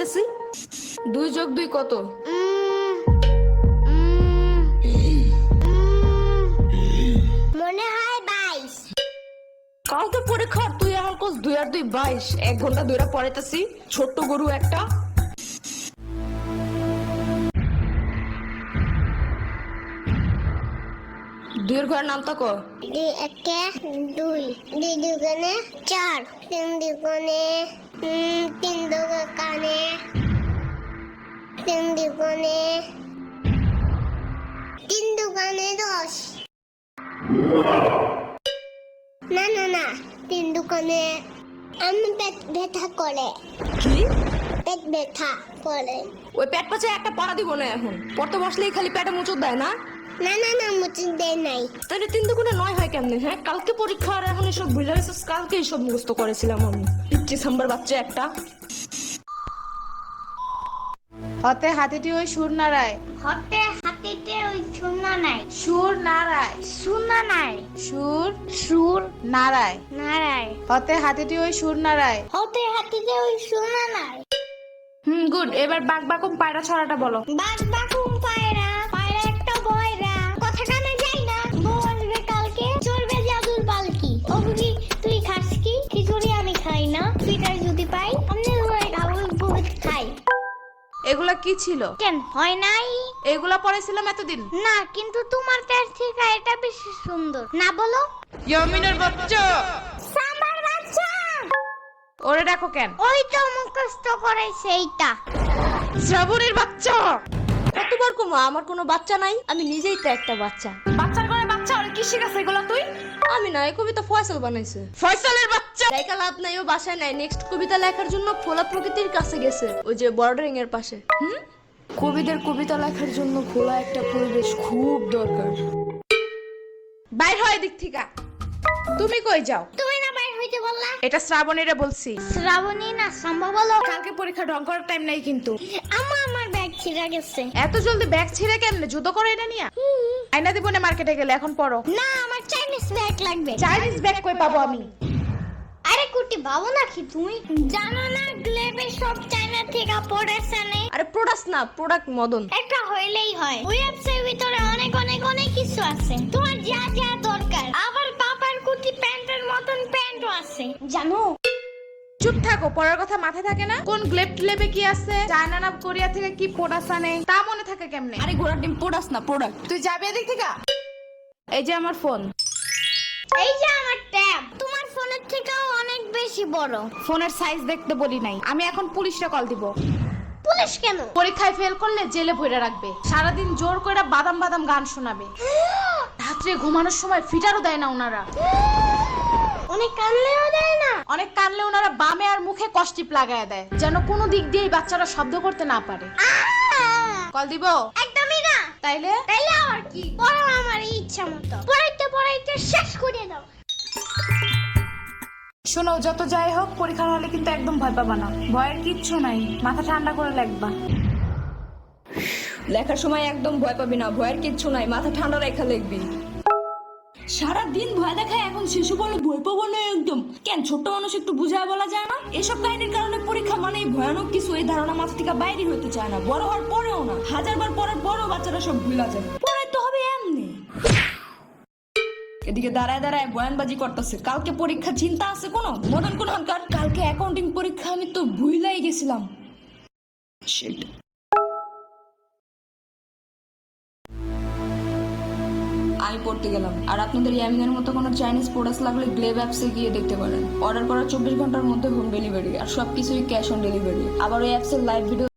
পড়াইতেছি দুই যোগ দুই কত? মনে হয় বাইশ। কালকে পরীক্ষা তুই আমার কোচ দুই আর দুই বাইশ। এক ঘণ্টা দুইটা পড়াইতেছি ছোট্ট গরু একটা। দুইয়ের ঘরের নাম তো ক? দুই একে দুই। দুই দুগুণে চার। তিন দুগুণে তিন দুগুণে তিন দুগুণে তিন দুগুণে দশ না না না তিন দুগুণে আমি পেট ব্যথা করে। কি? পেট ব্যথা করে। ওই পেট পাচে একটা পড়া দিব না এখন। পড়তে বসলেই খালি পেটে মুচুর দেয় না? না না না মুচি দেয় নাই। তাহলে তিন দুগুণে নয় হয় কেমনে হ্যাঁ? কালকে পরীক্ষা আর এখন এসব ভুলে কালকে এসব মুখস্থ করেছিলাম আমি। পিচ্ছি সাম্বার বাচ্চা একটা। হতে হাতিটি ওই সুর নারায়। হতে হাতিতে ওই শূন্য নাই সুর নাড়ায় শূন্য নাই সুর সুর নাড়ায় নারায়। হতে হাতিটি ওই সুর নারায়। হতে হাতিতে ওই শূন্য নাই হুম গুড এবার বাক বাকুম পায়রা ছড়াটা বলো। বাঘ বাকুম এগুলা কি ছিল? কেন হয় নাই? এগুলা পড়েছিলাম এতদিন। না কিন্তু তোমার কাছ থেকে এটা বেশি সুন্দর। না বলো? ইয়মিনের বাচ্চা! সাম্বার বাচ্চা! ওরে দেখো কেন। ওই তো মুখস্থ করে সেইটা। শ্রাবণের বাচ্চা! কতবার কমা আমার কোনো বাচ্চা নাই আমি নিজেই তো একটা বাচ্চা। বাচ্চার ঘরে বাচ্চা আর কি শিখাছে এগুলো তুই? আমি না এই কবিতা ফয়সাল বানাইছে। ফয়সালের বাচ্চা! লেখা লাভ নাই ও বাসায় নাই। নেক্সট কবিতা লেখার জন্য খোলা প্রকৃতির কাছে গেছে ওই যে বর্ডারিং এর পাশে। হুম? কবিদের কবিতা লেখার জন্য খোলা একটা পরিবেশ খুব দরকার। বাইর হয় দিক থেকে। তুমি কই যাও? হইতে বললা? এটা শ্রাবণীরে বলছি। শ্রাবণী না সম্ভব হলো কালকে পরীক্ষা ঢং করার টাইম নাই কিন্তু। আমা আমার ব্যাগ ছিঁড়া গেছে। এত জলদি ব্যাগ ছিঁড়ে কেমনে জুতো করে এটা নিয়া আয়না দিব না মার্কেটে গেলে এখন পড়ো। না আমার চাইনিজ ব্যাগ লাগবে। চাইনিজ ব্যাগ কই পাবো আমি? আরে কুটি বাবু নাকি তুমি জানো না গ্লেবে সব চাইনা থেকে পড়েছে নে। আরে প্রোডাক্ট না প্রোডাক্ট মদন। একটা হইলেই হয়। ওই অ্যাপসের ভিতরে অনেক অনেক অনেক কিছু আছে। তোমার যা যা দরকার। আবার পাপার কুটি প্যান্টের মতন প্যান্টও আছে। জানো। চুপ থাকো পড়ার কথা মাথায় থাকে না? কোন গ্লেপ লেবে কি আছে? চায়না না কোরিয়া থেকে কি প্রোডাক্ট আনে? তা মনে থাকে কেমনে? আরে ঘোড়ার ডিম প্রোডাক্ট না প্রোডাক্ট তুই যাবি এদিক থেকে? এই যে আমার ফোন এই যে আমার ট্যাব তোমার ফোনের থেকেও অনেক বেশি বড়। ফোনের সাইজ দেখতে বলি নাই। আমি এখন পুলিশে কল দিব। পুলিশ কেন? পরীক্ষায় ফেল করলে জেলে ভরে রাখবে। সারাদিন জোর করে বাদাম বাদাম গান শোনাবে। রাত্রে ঘুমানোর সময় ফিটারও দেয় না ওনারা। অনেক কানলেও দেয় না। অনেক কানলে ওনারা বামে আর মুখে কষ্টিপ লাগায় দেয় যেন কোনো দিক দিয়েই বাচ্চারা শব্দ করতে না পারে। কল দিব? একদমই না। তাইলে? তাইলে আর কি? পড়ো আমার ইচ্ছা মতো। পড়াইতে পড়াইতে শেষ করে দাও। শোনো যত যাই হোক পরীক্ষার হলে কিন্তু একদম ভয় পাবা না। ভয়ের কিচ্ছু নাই। মাথা ঠান্ডা করে লাগবা লেখার সময় একদম ভয় পাবি না। ভয়ের কিচ্ছু নাই। মাথা ঠান্ডা রেখা লিখবি। সারা দিন ভয় দেখায় এখন শিশু বলে ভয় পাবো না একদম। কেন ছোট্ট মানুষ একটু বুঝায় বলা যায় না? এসব কাহিনীর কারণে পরীক্ষা মানে ভয়ানক কিছু, এই ধারণা মাথা থেকে বাইরে হতে চায় না। বড় হওয়ার পরেও না, হাজারবার পরের বড় বাচ্চারা সব ভুলা যায়। পরে তো হবে এমনি। এদিকে দাঁড়ায় দাঁড়ায় বয়ানবাজি করতেছে। কালকে পরীক্ষা চিন্তা আছে কোনো? মদন কোন কালকে অ্যাকাউন্টিং পরীক্ষা আমি তো ভুলাই গেছিলাম। Shit. পড়তে গেলাম। আর আপনাদের ইয়ামিনের মতো কোনো চাইনিজ প্রোডাক্টস লাগলে গ্লেব অ্যাপসে গিয়ে দেখতে পারেন। অর্ডার করার চব্বিশ ঘণ্টার মধ্যে হোম ডেলিভারি আর সবকিছুই ক্যাশ অন ডেলিভারি আবার ওই অ্যাপসের লাইভ ভিডিও